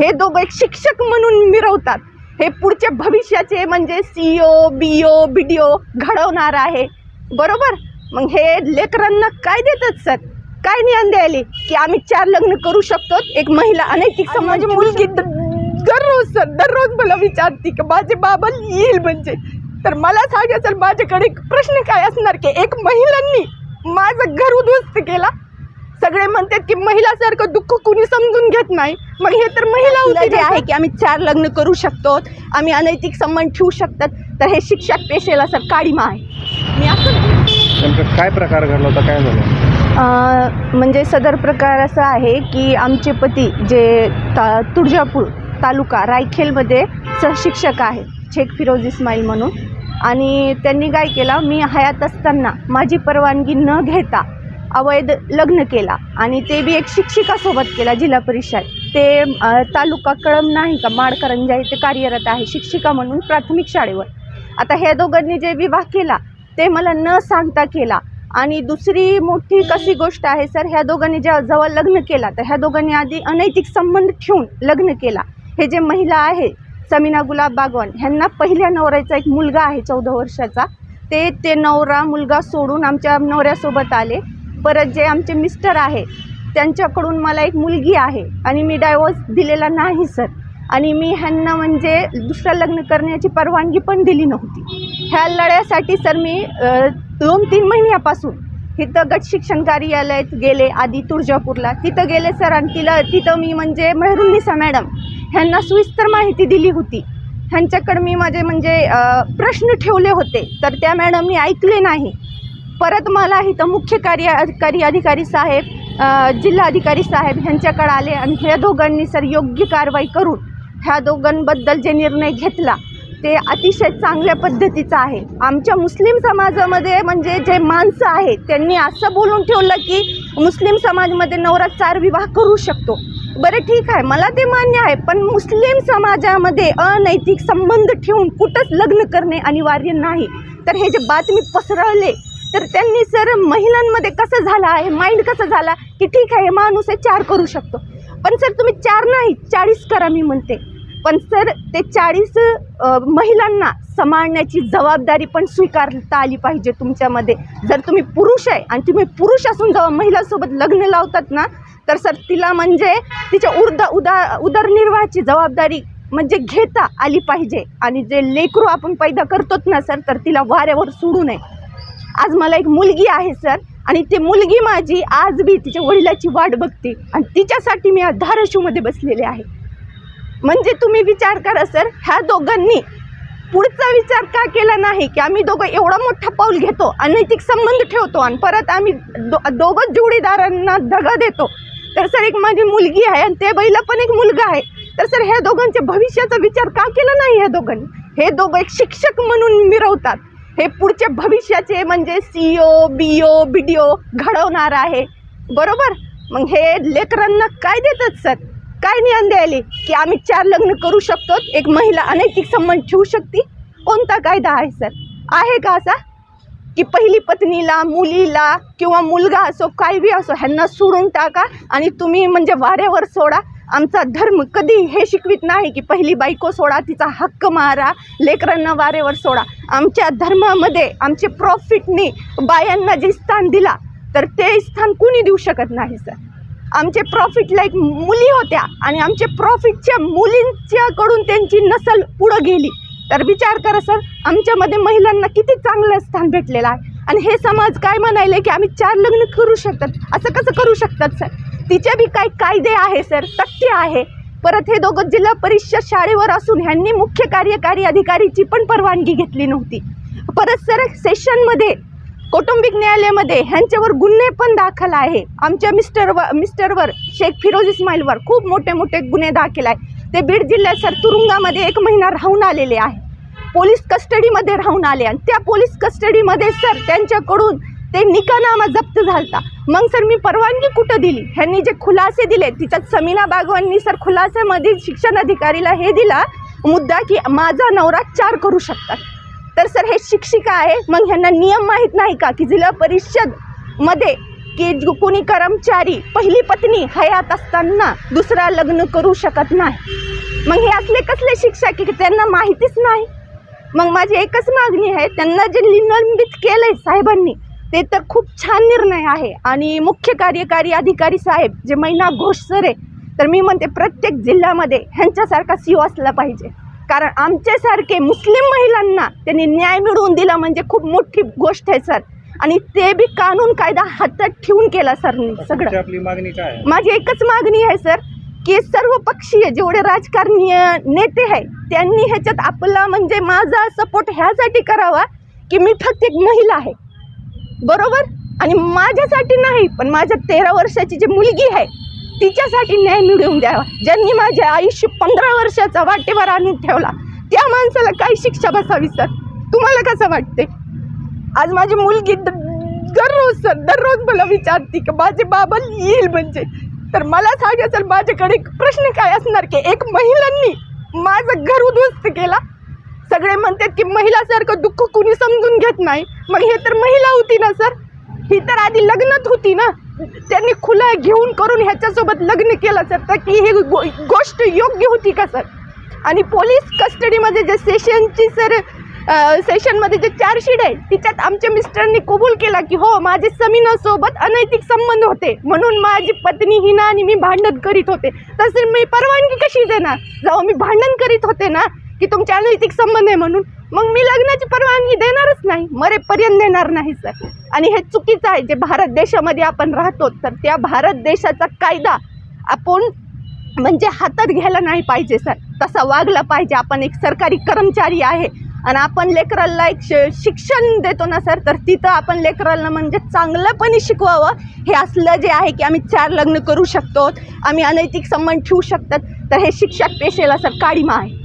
हे दोघं एक शिक्षक म्हणून मिरवतात. हे पुढच्या भविष्याचे म्हणजे CO B O B D O घडवणार आहे. बरोबर? मग हे लेकरांना काय देतात सर? काय ज्ञान द्यायले? की आम्ही चार लग्न करू शकतो. एक महिला अनैतिक समाज मुलगी द- दररोज सर दररोज मला विचारते की माझे बाबा येईल म्हणजे. तर मला सांगा सर माझ्याकडे एक प्रश्न काय असणार की एक महिलांनी माझं घर उद्ध्वस्त केला? सगळे म्हणतात की महिलासारखं दुःख कुणी समजून घेत नाही. मग हे तर महिला जे आहे की आम्ही चार लग्न करू शकतो आम्ही अनैतिक संबंध ठेवू शकतात तर हे शिक्षक पेशेला सर काळीमा आहे. मी असं काय प्रकार घडला होता काय झालं? म्हणजे सदर प्रकार असा आहे की आमचे पती जे ता तुळजापूर तालुका रायखेलमध्ये सहशिक्षक आहे शेख फिरोज इस्माईल म्हणून. आणि त्यांनी काय केलं मी हयात असताना माझी परवानगी न घेता अवैध लग्न केला आणि ते बी एक शिक्षिकासोबत केला जिल्हा परिषद. ते तालुका कळम नाही का माडकरंजा इथे कार्यरत आहे शिक्षिका म्हणून प्राथमिक शाळेवर. आता ह्या दोघांनी जे विवाह केला ते मला न सांगता केला. आणि दुसरी मोठी कशी गोष्ट आहे सर ह्या दोघांनी ज्या जेव्हा लग्न केला तर ह्या दोघांनी आधी अनैतिक संबंध ठेवून लग्न केला. हे जे महिला आहे समीना गुलाब बागवान ह्यांना पहिल्या नवऱ्याचा एक मुलगा आहे चौदा वर्षाचा. ते ते नवरा मुलगा सोडून आमच्या नवऱ्यासोबत आले. परत जे आमचे मिस्टर आहे त्यांच्याकडून मला एक मुलगी आहे आणि मी डायवोर्स दिलेला नाही सर आणि मी ह्यांना म्हणजे दुसरं लग्न करण्याची परवानगी पण दिली नव्हती. ह्या लढ्यासाठी सर मी दोन तीन महिन्यापासून तिथं गट शिक्षण कार्यालयात गेले आधी तुळजापूरला. तिथं गेले सर आणि तिला तिथं मी म्हणजे मेहरुनिसा मॅडम ह्यांना सविस्तर माहिती दिली होती. ह्यांच्याकडे मी माझे म्हणजे प्रश्न ठेवले होते. तर त्या मॅडमनी ऐकले नाही. परत मला इथं मुख्य कार्यकारी अधिकारी साहेब जिल्हाधिकारी साहेब ह्यांच्याकडे आले आणि ह्या दोघांनी सर योग्य कारवाई करून ह्या दोघांबद्दल जे निर्णय घेतला ते अतिशय चांगल्या पद्धतीचं आहे. आमच्या मुस्लिम समाजामध्ये म्हणजे जे माणसं आहेत त्यांनी असं बोलून ठेवलं की मुस्लिम समाजमध्ये नवरा चार विवाह करू शकतो. बरं ठीक आहे मला ते मान्य आहे पण मुस्लिम समाजामध्ये अनैतिक संबंध ठेवून कुठंच लग्न करणे अनिवार्य नाही. तर हे जे बातमी पसरवले तर त्यांनी सर महिलांमध्ये कसं झालं आहे? माइंड कसं झाला की ठीक आहे माणूस आहे चार करू शकतो. पण सर तुम्ही चार नाही चाळीस करा मी म्हणते. पण सर ते चाळीस महिलांना सांभाळण्याची जबाबदारी पण स्वीकारता आली पाहिजे तुमच्यामध्ये. जर तुम्ही पुरुष आहे आणि तुम्ही पुरुष असून जेव्हा महिलासोबत लग्न लावतात ना तर सर तिला म्हणजे तिच्या उर्दा उदा उदरनिर्वाहाची जबाबदारी म्हणजे घेता आली पाहिजे. आणि जे लेकरू आपण पैदा करतोच ना सर तर तिला वाऱ्यावर सोडू नये. आज मला एक मुलगी आहे सर. आणि ती मुलगी माझी आज बी तिच्या वडिलाची वाट बघते. आणि तिच्यासाठी मी आज धाराशिवमध्ये बसलेले आहे. म्हणजे तुम्ही विचार करा सर. ह्या दोघांनी पुढचा विचार का केला नाही की आम्ही दोघं एवढा मोठा पाऊल घेतो अनैतिक संबंध ठेवतो आणि परत आम्ही दो दोघं जोडीदारांना दगा देतो? तर सर एक माझी मुलगी आहे आणि ते बैला पण एक मुलगा आहे. तर सर ह्या दोघांच्या भविष्याचा विचार का केला नाही ह्या दोघांनी? हे दोघं एक शिक्षक म्हणून मिरवतात. हे पुढच्या भविष्याचे म्हणजे C O B O B D O घडवणार आहे. बरोबर? मग हे लेकरांना काय देतात सर? काय ज्ञान द्यायले? की आम्ही चार लग्न करू शकतो एक महिला अनैतिक संबंध ठेवू शकते? कोणता कायदा आहे सर? आहे का असा? की पहिली पत्नीला मुलीला किंवा मुलगा असो काय बी असो ह्यांना सोडून टाका आणि तुम्ही म्हणजे वाऱ्यावर सोडा. आमचा धर्म कधी हे शिकवित नाही की पहिली बायको सोडा तिचा हक्क मारा लेकरांना वारेवर सोडा. आमच्या धर्मामध्ये आमचे प्रॉफिटनी बायांना जे स्थान दिला तर ते स्थान कुणी देऊ शकत नाही सर आमचे प्रॉफिटला एक मुली होत्या आणि आमचे प्रॉफिटच्या मुलींच्याकडून त्यांची नसल पुढं गेली. तर विचार करा सर आमच्यामध्ये महिलांना किती चांगलं स्थान भेटलेलं आहे. आणि हे समाज काय म्हणायले की आम्ही चार लग्न करू शकतात? असं कसं करू शकतात सर तिचे बी काही कायदे आहे सर. तथ्य आहे. परत हे दोघं जिल्हा परिषद शाळेवर असून ह्यांनी मुख्य कार्यकारी अधिकारीची पण परवानगी घेतली नव्हती. परत सर सेशनमध्ये कौटुंबिक न्यायालयामध्ये ह्यांच्यावर गुन्हे पण दाखल आहे. आमच्या मिस्टर व मिस्टरवर शेख फिरोज इस्माईलवर खूप मोठे मोठे गुन्हे दाखल आहे. ते बीड जिल्ह्यात सर तुरुंगामध्ये एक महिना राहून आलेले आहे. पोलीस कस्टडीमध्ये राहून आले आणि त्या पोलीस कस्टडीमध्ये सर त्यांच्याकडून ते निकानामा जप्त झालता. मग सर मी परवानगी कुठं दिली? ह्यांनी जे खुलासे दिले तिच्यात समीना बागवांनी सर खुलासेमधील शिक्षण अधिकारीला हे दिला मुद्दा की माझा नवरा चार करू शकतात. तर सर हे शिक्षिका आहे मग ह्यांना नियम माहीत नाही का की जिल्हा परिषदमध्ये की कुणी कोणी कर्मचारी पहिली पत्नी हयात असताना दुसरा लग्न करू शकत नाही? मग हे असले कसले शिक्षा की त्यांना माहितीच नाही? मग माझी एकच मागणी आहे त्यांना जे निलंबित केलं आहे साहेबांनी ते तर खूप छान निर्णय आहे. आणि मुख्य कार्यकारी अधिकारी साहेब जे मैना घोष सर आहे तर मी म्हणते प्रत्येक जिल्ह्यामध्ये ह्यांच्यासारखा सीओ असला पाहिजे. कारण आमच्यासारखे मुस्लिम महिलांना त्यांनी न्याय मिळवून दिला म्हणजे खूप मोठी गोष्ट आहे सर आणि ते बी कानून कायदा हातात ठेवून केला सरनी सगळं. आपली मागणी काय माझी एकच मागणी आहे सर की सर्व पक्षीय जेवढे राजकारणी नेते आहे त्यांनी ह्याच्यात आपला म्हणजे माझा सपोर्ट ह्यासाठी करावा की मी फक्त एक महिला आहे. बरोबर? आणि माझ्यासाठी नाही पण माझ्या तेरा वर्षाची जी मुलगी आहे तिच्यासाठी न्याय मिळवून द्यावा. ज्यांनी माझे आयुष्य पंधरा वर्षाचा वाटेवर आणून ठेवला त्या माणसाला काय शिक्षा बसावी सर. तुम्हाला कसं वाटते? आज माझी मुलगी दररोज सर दररोज मला विचारते की माझे बाबा येईल म्हणजे. तर मला सांगा सर माझ्याकडे एक प्रश्न काय असणार की एक महिलांनी माझं घर उद्ध्वस्त केला? सगळे म्हणतात की महिलासारखं दुःख समजून घेत नाही. मग हे तर महिला होती ना सर? ही तर आधी लग्नात होती ना? त्यांनी खुला घेऊन करून ह्याच्यासोबत लग्न केलं सर. तर की ही गो गोष्ट योग्य होती का सर? आणि पोलीस कस्टडीमध्ये जे सेशनची सर सेशनमध्ये जे चार्जशीट आहे तिच्यात आमच्या मिस्टरांनी कबूल केला की हो माझे समीनासोबत अनैतिक संबंध होते. म्हणून माझी पत्नी हिना आणि मी भांडण करीत होते. तसे मी परवानगी कशी देणार? जाऊ मी भांडण करीत होते ना की तुमचे अनैतिक संबंध आहे म्हणून? मग मी लग्नाची परवानगी देणारच नाही. मरेपर्यंत देणार नाही सर आणि हे चुकीचं आहे. जे भारत देशामध्ये आपण राहतो तर त्या भारत देशाचा कायदा आपण म्हणजे हातात घ्यायला नाही पाहिजे सर तसा वागला पाहिजे. आपण एक सरकारी कर्मचारी आहे आणि आपण लेकराला एक श शिक्षण देतो ना सर तर तिथं आपण लेकराला म्हणजे चांगलंपणे शिकवावं. हे असलं जे आहे की आम्ही चार लग्न करू शकतो आम्ही अनैतिक संबंध ठेवू शकतात तर हे शिक्षक पेशेला सर काळीमा आहे.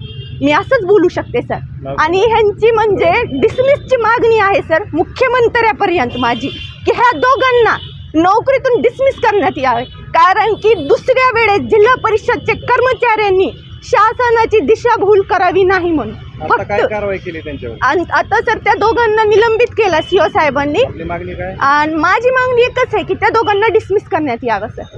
मी असंच बोलू शकते सर. आणि ह्यांची म्हणजे डिसमिसची मागणी आहे सर मुख्यमंत्र्यापर्यंत माझी की ह्या दोघांना नोकरीतून डिसमिस करण्यात यावे. कारण की दुसऱ्या वेळेस जिल्हा परिषदचे कर्मचाऱ्यांनी शासनाची दिशाभूल करावी नाही म्हणून. आता काय फक्त कारवाई केली त्यांच्यावर? आणि आता सर त्या दोघांना निलंबित केला सीओ साहेबांनी. आपली मागणी काय? आणि माझी मागणी एकच आहे की त्या दोघांना डिसमिस करण्यात यावं सर.